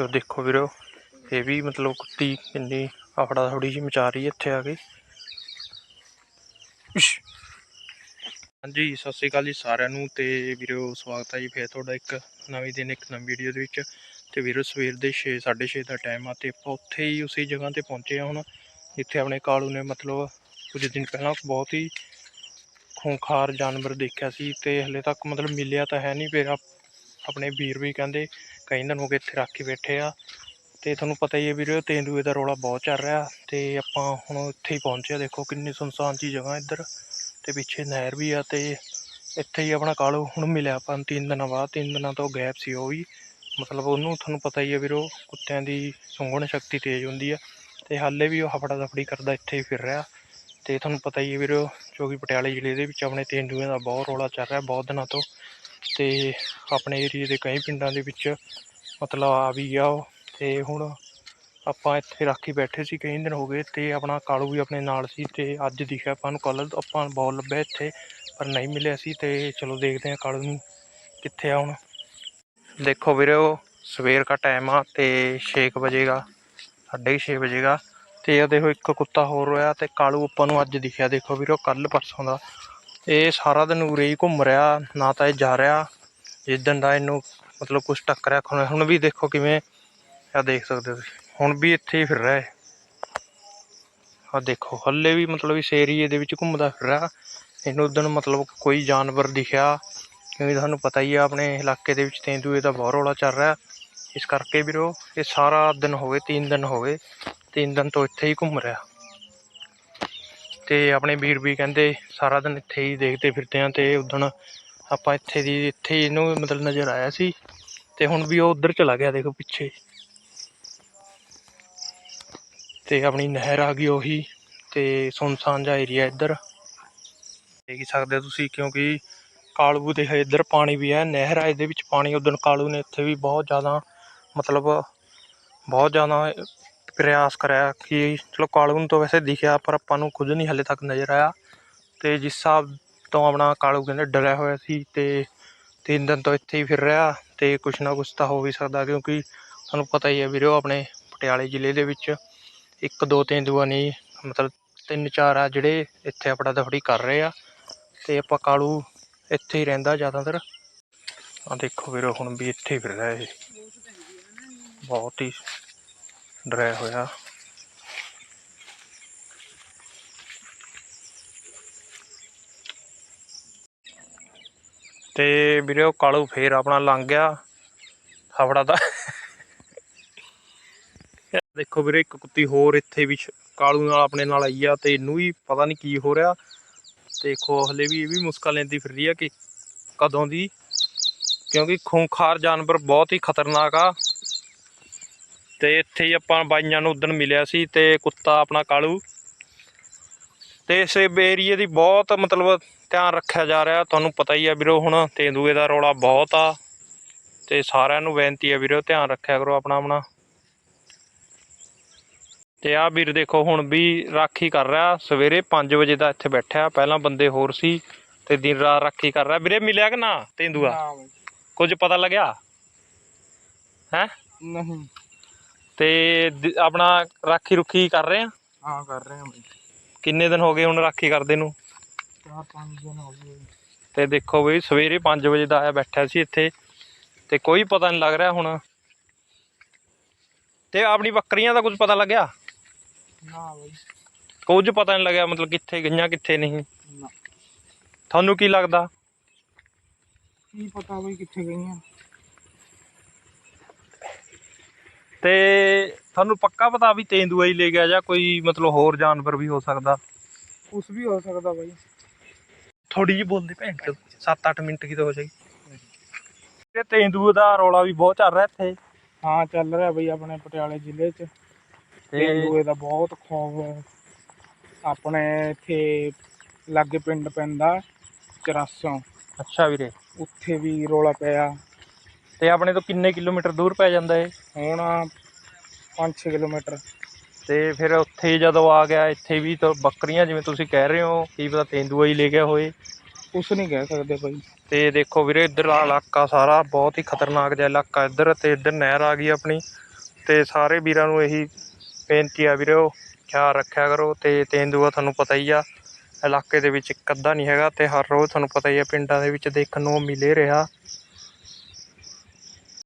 ਉਹ ਦੇਖੋ ਵੀਰੋ, ਇਹ ਵੀ ਮਤਲਬ ਕੁੱਤੀ ਕਿੰਨੀ ਆਫੜਾ ਥੋੜੀ ਜਿਹੀ ਮਚਾ ਰਹੀ ਇੱਥੇ ਆ ਕੇ। ਹਾਂਜੀ, ਸਤਿ ਸ਼੍ਰੀ ਅਕਾਲ ਜੀ ਸਾਰਿਆਂ ਨੂੰ ਤੇ ਵੀਰੋ ਸਵਾਗਤ ਹੈ ਜੀ ਫੇਰ ਤੁਹਾਡਾ ਇੱਕ ਨਵੀਂ ਦਿਨ, ਇੱਕ ਨਵੀਂ ਵੀਡੀਓ ਦੇ ਵਿੱਚ। ਤੇ ਵੀਰੋ ਸਵੇਰ ਦੇ 6 6:30 ਦਾ ਟਾਈਮ ਆ ਤੇ ਆਪਾਂ ਉੱਥੇ ਹੀ ਉਸੇ ਜਗ੍ਹਾ ਤੇ ਪਹੁੰਚੇ ਆ ਹੁਣ, ਜਿੱਥੇ ਆਪਣੇ ਕਾਲੂ ਨੇ ਮਤਲਬ ਕੁਝ ਦਿਨ ਪਹਿਲਾਂ ਬਹੁਤ ਹੀ ਖੂੰਖਾਰ ਜਾਨਵਰ ਦੇਖਿਆ ਸੀ ਤੇ ਹਲੇ ਤੱਕ ਮਤਲਬ ਮਿਲਿਆ ਤਾਂ ਹੈ ਨਹੀਂ, ਫਿਰ ਆਪਣੇ ਵੀਰ ਵੀ ਕਹਿੰਦੇ ਕਈ ਦਿਨ ਹੋ ਗਏ ਇੱਥੇ ਰੱਖ ਕੇ ਬੈਠੇ ਆ। ਤੇ ਤੁਹਾਨੂੰ ਪਤਾ ਹੀ ਹੈ ਵੀਰੋ, ਤੇਂਦੂਏ ਦਾ ਰੌਲਾ ਬਹੁਤ ਚੱਲ ਰਿਹਾ। ਤੇ ਆਪਾਂ ਹੁਣ ਇੱਥੇ ਹੀ ਪਹੁੰਚੇ ਆ। ਦੇਖੋ ਕਿੰਨੀ ਸੁਨਸਾਨ ਜੀ ਜਗ੍ਹਾ ਇੱਧਰ। ਤੇ ਪਿੱਛੇ ਨਹਿਰ ਵੀ ਆ ਤੇ ਇੱਥੇ ਹੀ ਆਪਣਾ ਕਾਲੂ ਹੁਣ ਮਿਲਿਆ ਆਪਾਂ ਤਿੰਨ ਦਿਨਾਂ ਬਾਅਦ। ਤਿੰਨ ਦਿਨਾਂ ਤੋਂ ਗੈਪ ਸੀ ਉਹ ਵੀ। ਮਤਲਬ ਉਹਨੂੰ ਤੁਹਾਨੂੰ ਪਤਾ ਹੀ ਹੈ ਵੀਰੋ, ਕੁੱਤਿਆਂ ਦੀ ਸੁੰਘਣ ਸ਼ਕਤੀ ਤੇਜ਼ ਹੁੰਦੀ ਆ। ਤੇ ਹਾਲੇ ਵੀ ਉਹ ਹਫੜਾ ਦਫੜੀ ਕਰਦਾ ਇੱਥੇ ਹੀ ਫਿਰ ਰਿਹਾ। ਤੇ ਤੁਹਾਨੂੰ ਪਤਾ ਹੀ ਹੈ ਵੀਰੋ ਜੋ ਕਿ ਪਟਿਆਲੇ ਜ਼ਿਲ੍ਹੇ ਦੇ ਵਿੱਚ ਆਪਣੇ ਤੇਂਦੂਏ ਦਾ ਬਹੁਤ ਰੌਲਾ ਚੱਲ ਰਿਹਾ ਬਹੁਤ ਦਿਨਾਂ ਤੋਂ। ਤੇ ਆਪਣੇ ਏਰੀਏ ਦੇ ਕਈ ਪਿੰਡਾਂ ਦੇ ਵਿੱਚ ਮਤਲਬ ਆ ਵੀ ਗਿਆ ਉਹ। ਤੇ ਹੁਣ ਆਪਾਂ ਇੱਥੇ ਰਾਖੀ ਬੈਠੇ ਸੀ, ਕਈ ਦਿਨ ਹੋ ਗਏ ਤੇ ਆਪਣਾ ਕਾਲੂ ਵੀ ਆਪਣੇ ਨਾਲ ਸੀ ਤੇ ਅੱਜ ਦਿਖਿਆ ਆਪਾਂ ਨੂੰ ਕੱਲ ਆਪਾਂ ਬਹੁਤ ਲੱਭਿਆ ਇੱਥੇ, ਪਰ ਨਹੀਂ ਮਿਲਿਆ ਸੀ ਤੇ ਚਲੋ ਦੇਖਦੇ ਹਾਂ ਕਾਲੂ ਨੂੰ ਕਿੱਥੇ ਆ ਹੁਣ। ਦੇਖੋ ਵੀਰੋ, ਸਵੇਰ ਦਾ ਟਾਈਮ ਆ ਤੇ 6 ਵਜੇਗਾ 6:30 ਵਜੇਗਾ ਤੇ ਇਹ ਦੇਖੋ ਇੱਕ ਕੁੱਤਾ ਹੋਰ ਹੋਇਆ ਤੇ ਕਾਲੂ ਆਪਾਂ ਨੂੰ ਅੱਜ ਦਿਖਿਆ। ਦੇਖੋ ਵੀਰੋ ਕੱਲ ਪਰਸੋਂ ਦਾ ਇਹ ਸਾਰਾ ਦਿਨ ਉਰੇ ਹੀ ਘੁੰਮ ਰਿਹਾ, ਨਾ ਤਾਂ ਇਹ ਜਾ ਰਿਹਾ। ਜਿੱਦਣ ਦਾ ਇਹਨੂੰ ਮਤਲਬ ਕੁਝ ਟੱਕਰਿਆ ਹੁਣ ਹੁਣ ਵੀ ਦੇਖੋ ਕਿਵੇਂ ਆ ਦੇਖ ਸਕਦੇ ਹੋ ਤੁਸੀਂ। ਹੁਣ ਵੀ ਇੱਥੇ ਹੀ ਫਿਰ ਰਿਹਾ ਹੈ ਆ ਦੇਖੋ, ਹੱਲੇ ਵੀ ਮਤਲਬ ਇਸ ਏਰੀਏ ਦੇ ਵਿੱਚ ਘੁੰਮਦਾ ਫਿਰ ਰਿਹਾ। ਇਹਨੂੰ ਉਦੋਂ ਮਤਲਬ ਕੋਈ ਜਾਨਵਰ ਦਿਖਿਆ। ਕਿਉਂਕਿ ਤੁਹਾਨੂੰ ਪਤਾ ਹੀ ਆ, ਆਪਣੇ ਇਲਾਕੇ ਦੇ ਵਿੱਚ ਤੇਂਦੂਏ ਦਾ ਬਹੁਤ ਰੌਲਾ ਚੱਲ ਰਿਹਾ। ਇਸ ਕਰਕੇ ਵੀਰੋ, ਇਹ ਸਾਰਾ ਦਿਨ ਹੋ ਗਏ 3 ਦਿਨ ਹੋ ਗਏ 3 ਦਿਨ ਤੋਂ ਇੱਥੇ ਹੀ ਘੁੰਮ ਰਿਹਾ। ਤੇ ਆਪਣੇ ਵੀਰ ਵੀ ਕਹਿੰਦੇ ਸਾਰਾ ਦਿਨ ਇੱਥੇ ਹੀ ਦੇਖਦੇ ਫਿਰਦੇ ਆ ਤੇ ਉਦੋਂ ਆਪਾਂ ਇੱਥੇ ਦੀ, ਇੱਥੇ ਹੀ ਇਹਨੂੰ ਮਤਲਬ ਨਜ਼ਰ ਆਇਆ ਸੀ ਤੇ ਹੁਣ ਵੀ ਉਹ ਉਧਰ ਚਲਾ ਗਿਆ ਦੇਖੋ ਪਿੱਛੇ। ਤੇ ਆਪਣੀ ਨਹਿਰ ਆ ਗਈ ਉਹੀ ਤੇ ਸੁਨਸਾਨ ਜਿਹਾ ਏਰੀਆ ਇੱਧਰ। ਦੇਖ ਸਕਦੇ ਹੋ ਤੁਸੀਂ ਕਿਉਂਕਿ ਕਾਲੂ ਦੇ ਇੱਧਰ ਪਾਣੀ ਵੀ ਹੈ, ਨਹਿਰ ਆ ਇਹਦੇ ਵਿੱਚ ਪਾਣੀ ਉਦੋਂ ਕਾਲੂ ਨੇ ਇੱਥੇ ਵੀ ਬਹੁਤ ਜ਼ਿਆਦਾ ਮਤਲਬ ਬਹੁਤ ਜ਼ਿਆਦਾ ਪ੍ਰਯਾਸ ਕਰਿਆ ਕਿ ਚਲੋ ਕਾਲੂ ਨੂੰ ਤਾਂ ਵੈਸੇ ਦਿਖਿਆ, ਪਰ ਆਪਾਂ ਨੂੰ ਖੁਦ ਨਹੀਂ ਹਾਲੇ ਤੱਕ ਨਜ਼ਰ ਆਇਆ। ਤੇ ਜਿਸ ਹਿਸਾਬ ਤੋਂ ਆਪਣਾ ਕਾਲੂ ਕਹਿੰਦੇ ਡਰਿਆ ਹੋਇਆ ਸੀ ਤੇ ਤਿੰਨ ਦਿਨ ਤੋਂ ਇੱਥੇ ਹੀ ਫਿਰ ਰਿਹਾ ਤੇ ਕੁਛ ਨਾ ਕੁਛ ਤਾਂ ਹੋ ਵੀ ਸਕਦਾ, ਕਿਉਂਕਿ ਤੁਹਾਨੂੰ ਪਤਾ ਹੀ ਹੈ ਵੀਰੋ ਆਪਣੇ ਪਟਿਆਲੇ ਜ਼ਿਲ੍ਹੇ ਦੇ ਵਿੱਚ ਇੱਕ, ਦੋ ਤੇਂਦੂਆ ਨਹੀਂ, ਮਤਲਬ ਤਿੰਨ, ਚਾਰ ਆ ਜਿਹੜੇ ਇੱਥੇ ਆਪਣਾ ਦਫੜੀ ਕਰ ਰਹੇ ਆ। ਤੇ ਆਪਾਂ ਕਾਲੂ ਇੱਥੇ ਹੀ ਰਹਿੰਦਾ ਜ਼ਿਆਦਾਤਰ। ਆ ਦੇਖੋ ਵੀਰੋ, ਹੁਣ ਵੀ ਇੱਥੇ ਹੀ ਫਿਰ ਰਿਹਾ ਇਹ। ਬਹੁਤ ਹੀ ਡਰਿਆ ਹੋਇਆ। ਤੇ ਵੀਰੇ ਉਹ ਕਾਲੂ ਫੇਰ ਆਪਣਾ ਲੰਘ ਗਿਆ। ਹਫੜਾ ਦਾ ਦੇਖੋ ਵੀਰੇ, ਇੱਕ ਕੁੱਤੀ ਹੋਰ ਇੱਥੇ ਵੀ ਕਾਲੂ ਨਾਲ ਆਪਣੇ ਨਾਲ ਆਈ ਆ ਤੇ ਇਹਨੂੰ ਵੀ ਪਤਾ ਨਹੀਂ ਕੀ ਹੋ ਰਿਹਾ। ਦੇਖੋ, ਹਲੇ ਵੀ ਇਹ ਵੀ ਮੁਸਕਾ ਲੈਂਦੀ ਫਿਰ ਰਹੀ ਆ ਕਿ ਕਦੋਂ ਦੀ। ਕਿਉਂਕਿ ਖੂੰਖਾਰ ਜਾਨਵਰ ਬਹੁਤ ਹੀ ਖਤਰਨਾਕ ਆ। ਤੇ ਇੱਥੇ ਹੀ ਆਪਾਂ ਬਾਈਆਂ ਨੂੰ ਉਦਣ ਮਿਲਿਆ ਸੀ ਤੇ ਕੁੱਤਾ ਆਪਣਾ ਕਾਲੂ। ਤੇ ਇਸ ਏਰੀਏ ਦੀ ਬਹੁਤ ਮਤਲਬ ਧਿਆਨ ਰੱਖਿਆ ਜਾ ਰਿਹਾ ਤੁਹਾਨੂੰ ਪਤਾ ਹੀ ਆ ਵੀਰੋ ਹੁਣ ਤੇਂਦੂਏ ਦਾ ਰੌਲਾ ਬਹੁਤ ਆ। ਤੇ ਸਾਰਿਆਂ ਨੂੰ ਬੇਨਤੀ ਆ ਵੀਰੋ ਧਿਆਨ ਰੱਖਿਆ ਕਰੋ ਆਪਣਾ ਆਪਣਾ। ਤੇ ਆ ਵੀਰ ਦੇਖੋ ਹੁਣ ਵੀ ਰਾਖੀ ਕਰ ਰਿਹਾ ਸਵੇਰੇ 5 ਵਜੇ ਦਾ ਇੱਥੇ ਬੈਠਿਆ ਪਹਿਲਾਂ ਬੰਦੇ ਹੋਰ ਸੀ ਤੇ ਦਿਨ ਰਾਤ ਰਾਖੀ ਕਰ ਰਿਹਾ। ਵੀਰੇ ਮਿਲਿਆ ਕਿ ਨਾ ਤੇਂਦੂਆ? ਕੁਝ ਪਤਾ ਲੱਗਿਆ? ਹੈ? ਨਹੀਂ। ਤੇ ਦ- ਆਪਣਾ ਰਾਖੀ ਰੁਖੀ ਕਰ ਰਹੇ ਆ? ਹਾਂ ਕਰ ਰਹੇ ਹਾਂ ਬਈ। ਕਿੰਨੇ ਦਿਨ ਹੋ ਗਏ ਹੁਣ ਰਾਖੀ ਕਰਦੇ ਨੂੰ? ਚਾਰ ਪੰਜ ਦਿਨ ਹੋ ਗਏ ਤੇ ਦੇਖੋ ਬਈ ਸਵੇਰੇ 5 ਵਜੇ ਦਾ ਆਇਆ ਬੈਠਾ ਸੀ ਇੱਥੇ ਤੇ ਕੋਈ ਪਤਾ ਨਹੀਂ ਲੱਗ ਰਿਹਾ ਹੁਣ। ਤੇ ਆਪਣੀ ਬੱਕਰੀਆਂ ਦਾ ਕੁਝ ਪਤਾ ਲੱਗਿਆ? ਨਾ ਬਈ। ਕੁਝ ਪਤਾ ਨਹੀਂ ਲੱਗਿਆ ਮਤਲਬ ਕਿੱਥੇ ਗਈਆਂ ਕਿੱਥੇ ਨਹੀਂ। ਨਾ। ਤੁਹਾਨੂੰ ਕੀ ਲੱਗਦਾ? ਕੀ ਪਤਾ ਬਈ ਕਿੱਥੇ ਗਈਆਂ? ਤੇ ਤੁਹਾਨੂੰ ਪੱਕਾ ਪਤਾ ਵੀ ਤੇਂਦੂਆ ਹੀ ਲੈ ਗਿਆ ਜਾਂ ਕੋਈ ਮਤਲਬ ਹੋਰ ਜਾਨਵਰ ਵੀ ਹੋ ਸਕਦਾ? ਕੁਛ ਵੀ ਹੋ ਸਕਦਾ ਬਈ। ਥੋੜੀ ਜਿਹੀ ਬੋਲਦੇ ਭੈਣ ਚੋ 7-8 ਮਿੰਟ ਕੀ ਤਾਂ ਹੋ ਜਾਏਗੀ। ਤੇ ਤੇਂਦੂਏ ਦਾ ਰੌਲਾ ਵੀ ਬਹੁਤ ਚੱਲ ਰਿਹਾ ਇੱਥੇ। ਹਾਂ ਚੱਲ ਰਿਹਾ ਬਈ ਆਪਣੇ ਪਟਿਆਲੇ ਜ਼ਿਲ੍ਹੇ 'ਚ। ਤੇਂਦੂਏ ਦਾ ਬਹੁਤ ਖੌਫ ਹੈ। ਆਪਣੇ ਇੱਥੇ ਲਾਗੇ ਪਿੰਡ ਪੈਂਦਾ 84 ਅੱਛਾ ਵੀਰੇ। ਉੱਥੇ ਵੀ ਰੋਲਾ ਪਿਆ। ਤੇ ਆਪਣੇ ਤੋਂ ਕਿੰਨੇ ਕਿਲੋਮੀਟਰ ਦੂਰ ਪੈ ਜਾਂਦਾ ਇਹ? ਹੁਣ 5-6 ਕਿਲੋਮੀਟਰ। ਤੇ ਫਿਰ ਉੱਥੇ ਜਦੋਂ ਆ ਗਿਆ ਇੱਥੇ ਵੀ ਤਾਂ ਬੱਕਰੀਆਂ ਜਿਵੇਂ ਤੁਸੀਂ ਕਹਿ ਰਹੇ ਹੋ ਕੀ ਪਤਾ ਤੇਂਦੂਆ ਹੀ ਲੈ ਗਿਆ ਹੋਏ। ਕੁਛ ਨਹੀਂ ਕਹਿ ਸਕਦੇ ਬਈ ਤੇ ਦੇਖੋ ਵੀਰੇ ਇੱਧਰ ਦਾ ਇਲਾਕਾ ਸਾਰਾ ਬਹੁਤ ਹੀ ਖਤਰਨਾਕ ਜਿਹਾ ਇਲਾਕਾ ਇੱਧਰ ਤੇ ਇੱਧਰ ਨਹਿਰ ਆ ਗਈ ਆਪਣੀ। ਤੇ ਸਾਰੇ ਵੀਰਾਂ ਨੂੰ ਇਹੀ ਬੇਨਤੀ ਆ ਵੀਰੋ ਖਿਆਲ ਰੱਖਿਆ ਕਰੋ। ਤੇ ਤੇਂਦੂਆ ਤੁਹਾਨੂੰ ਪਤਾ ਹੀ ਆ ਇਲਾਕੇ ਦੇ ਵਿੱਚ ਇੱਕ ਅੱਧਾ ਨਹੀਂ ਹੈਗਾ ਤੇ ਹਰ ਰੋਜ਼ ਤੁਹਾਨੂੰ ਪਤਾ ਹੀ ਆ ਪਿੰਡਾਂ ਦੇ ਵਿੱਚ ਦੇਖਣ ਨੂੰ ਮਿਲੇ ਰਿਹਾ।